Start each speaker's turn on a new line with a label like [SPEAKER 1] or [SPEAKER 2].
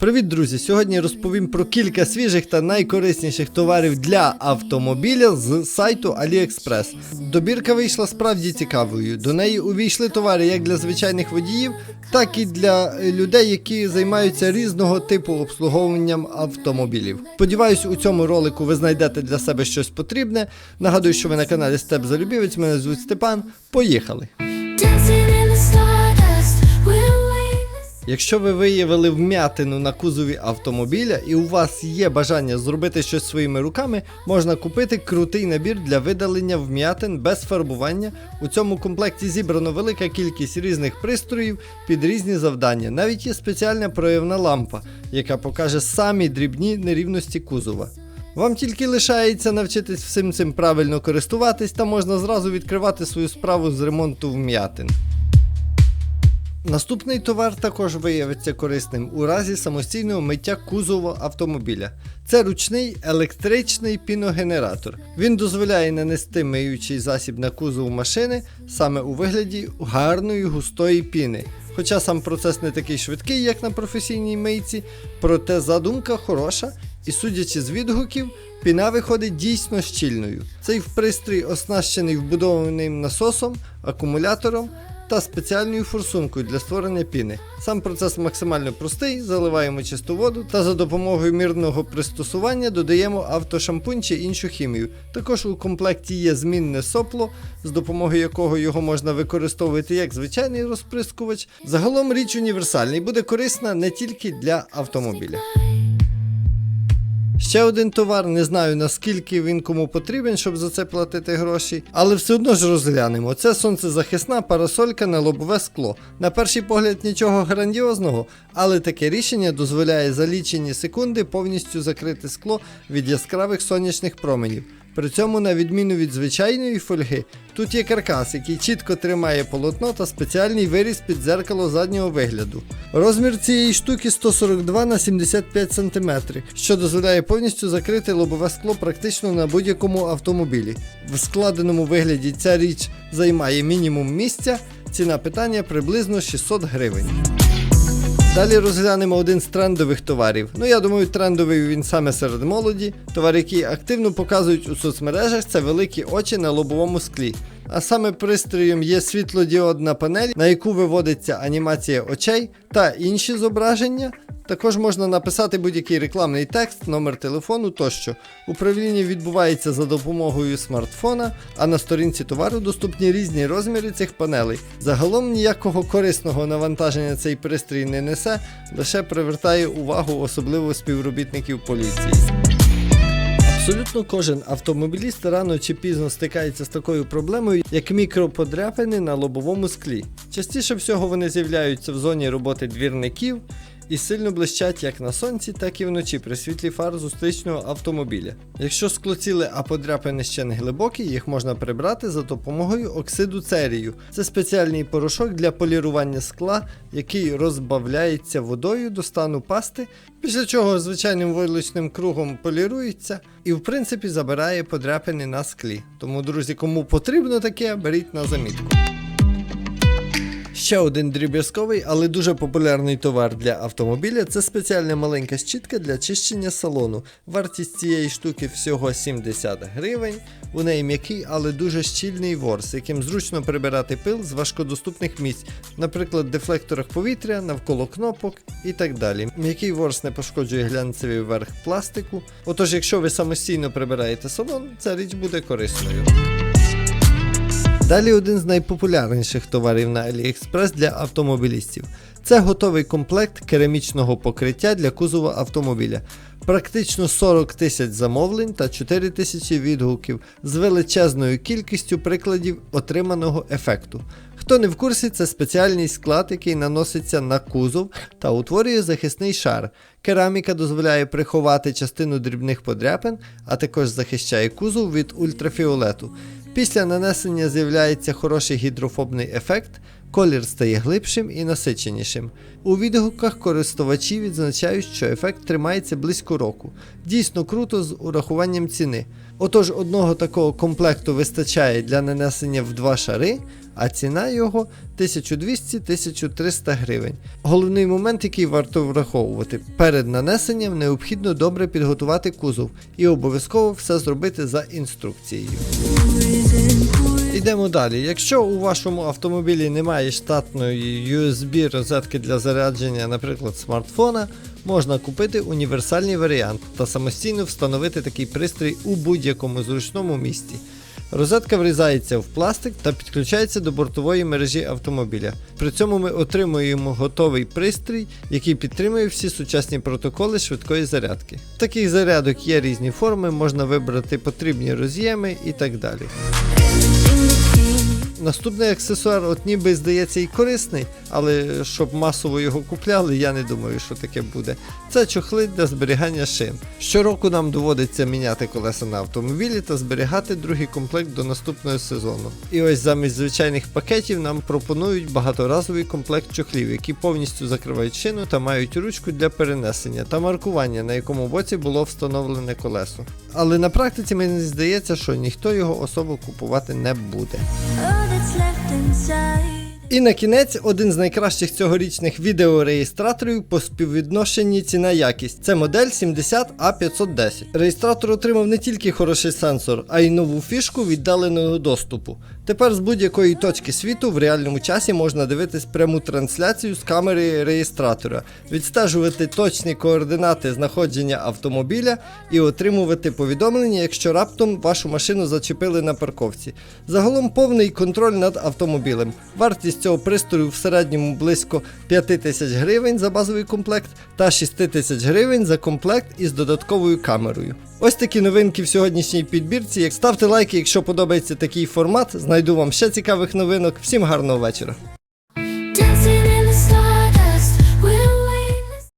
[SPEAKER 1] Привіт, друзі! Сьогодні розповім про кілька свіжих та найкорисніших товарів для автомобіля з сайту AliExpress. Добірка вийшла справді цікавою. До неї увійшли товари як для звичайних водіїв, так і для людей, які займаються різного типу обслуговуванням автомобілів. Сподіваюсь, у цьому ролику ви знайдете для себе щось потрібне. Нагадую, що ви на каналі Степ Залюбівець. Мене звуть Степан. Поїхали! Якщо ви виявили вм'ятину на кузові автомобіля і у вас є бажання зробити щось своїми руками, можна купити крутий набір для видалення вм'ятин без фарбування. У цьому комплекті зібрано велика кількість різних пристроїв під різні завдання. Навіть є спеціальна проявна лампа, яка покаже самі дрібні нерівності кузова. Вам тільки лишається навчитись всім цим правильно користуватись, та можна зразу відкривати свою справу з ремонту вм'ятин. Наступний товар також виявиться корисним у разі самостійного миття кузова автомобіля. Це ручний електричний піногенератор. Він дозволяє нанести миючий засіб на кузов машини саме у вигляді гарної густої піни. Хоча сам процес не такий швидкий, як на професійній мийці, проте задумка хороша, і судячи з відгуків, піна виходить дійсно щільною. Цей пристрій оснащений вбудованим насосом, акумулятором та спеціальною форсункою для створення піни. Сам процес максимально простий, заливаємо чисту воду та за допомогою мірного пристосування додаємо автошампунь чи іншу хімію. Також у комплекті є змінне сопло, з допомогою якого його можна використовувати як звичайний розприскувач. Загалом річ універсальна і буде корисна не тільки для автомобіля. Ще один товар, не знаю наскільки він кому потрібен, щоб за це платити гроші, але все одно ж розглянемо. Це сонцезахисна парасолька на лобове скло. На перший погляд нічого грандіозного, але таке рішення дозволяє за лічені секунди повністю закрити скло від яскравих сонячних променів. При цьому, на відміну від звичайної фольги, тут є каркас, який чітко тримає полотно та спеціальний виріз під дзеркало заднього вигляду. Розмір цієї штуки 142 на 75 см, що дозволяє повністю закрити лобове скло практично на будь-якому автомобілі. В складеному вигляді ця річ займає мінімум місця, ціна питання приблизно 600 гривень. Далі розглянемо один з трендових товарів. Ну я думаю, трендовий він саме серед молоді. Товар, який активно показують у соцмережах, це великі очі на лобовому склі. А саме пристроєм є світлодіодна панель, на яку виводиться анімація очей та інші зображення. Також можна написати будь-який рекламний текст, номер телефону тощо. Управління відбувається за допомогою смартфона, а на сторінці товару доступні різні розміри цих панелей. Загалом ніякого корисного навантаження цей пристрій не несе, лише привертає увагу особливо співробітників поліції. Абсолютно кожен автомобіліст рано чи пізно стикається з такою проблемою, як мікроподряпини на лобовому склі. Частіше всього вони з'являються в зоні роботи двірників і сильно блищать як на сонці, так і вночі при світлі фар зустрічного автомобіля. Якщо склоціли, а подряпини ще не глибокі, їх можна прибрати за допомогою оксиду церію. Це спеціальний порошок для полірування скла, який розбавляється водою до стану пасти, після чого звичайним войлочним кругом полірується і в принципі забирає подряпини на склі. Тому, друзі, кому потрібно таке, беріть на замітку. Ще один дріб'язковий, але дуже популярний товар для автомобіля це спеціальна маленька щітка для чищення салону. Вартість цієї штуки всього 70 гривень. У неї м'який, але дуже щільний ворс, яким зручно прибирати пил з важкодоступних місць, наприклад, в дефлекторах повітря, навколо кнопок і так далі. М'який ворс не пошкоджує глянцевий верх пластику. Отож, якщо ви самостійно прибираєте салон, ця річ буде корисною. Далі один з найпопулярніших товарів на AliExpress для автомобілістів. Це готовий комплект керамічного покриття для кузова автомобіля. Практично 40 тисяч замовлень та 4 тисячі відгуків з величезною кількістю прикладів отриманого ефекту. Хто не в курсі, це спеціальний склад, який наноситься на кузов та утворює захисний шар. Кераміка дозволяє приховати частину дрібних подряпин, а також захищає кузов від ультрафіолету. Після нанесення з'являється хороший гідрофобний ефект, колір стає глибшим і насиченішим. У відгуках користувачі відзначають, що ефект тримається близько року. Дійсно круто з урахуванням ціни. Отож, одного такого комплекту вистачає для нанесення в два шари, а ціна його 1200-1300 гривень. Головний момент, який варто враховувати, перед нанесенням необхідно добре підготувати кузов і обов'язково все зробити за інструкцією. Йдемо далі. Якщо у вашому автомобілі немає штатної USB розетки для зарядження, наприклад, смартфона, можна купити універсальний варіант та самостійно встановити такий пристрій у будь-якому зручному місці. Розетка врізається в пластик та підключається до бортової мережі автомобіля. При цьому ми отримуємо готовий пристрій, який підтримує всі сучасні протоколи швидкої зарядки. Таких зарядок є різні форми, можна вибрати потрібні роз'єми і так далі. Наступний аксесуар, от ніби здається і корисний, але щоб масово його купляли, я не думаю, що таке буде. Це чохли для зберігання шин. Щороку нам доводиться міняти колеса на автомобілі та зберігати другий комплект до наступного сезону. І ось замість звичайних пакетів нам пропонують багаторазовий комплект чохлів, які повністю закривають шину та мають ручку для перенесення та маркування, на якому боці було встановлене колесо. Але на практиці мені здається, що ніхто його особо купувати не буде.
[SPEAKER 2] That's left inside.
[SPEAKER 1] І на кінець один з найкращих цьогорічних відеореєстраторів по співвідношенні ціна якість. Це модель 70A510. Реєстратор отримав не тільки хороший сенсор, а й нову фішку віддаленого доступу. Тепер з будь-якої точки світу в реальному часі можна дивитись пряму трансляцію з камери реєстратора, відстежувати точні координати знаходження автомобіля і отримувати повідомлення, якщо раптом вашу машину зачепили на парковці. Загалом повний контроль над автомобілем. Вартість цього пристрою в середньому близько 5 тисяч гривень за базовий комплект та 6 тисяч гривень за комплект із додатковою камерою. Ось такі новинки в сьогоднішній підбірці. Ставте лайки, якщо подобається такий формат. Знайду вам ще цікавих новинок. Всім гарного вечора.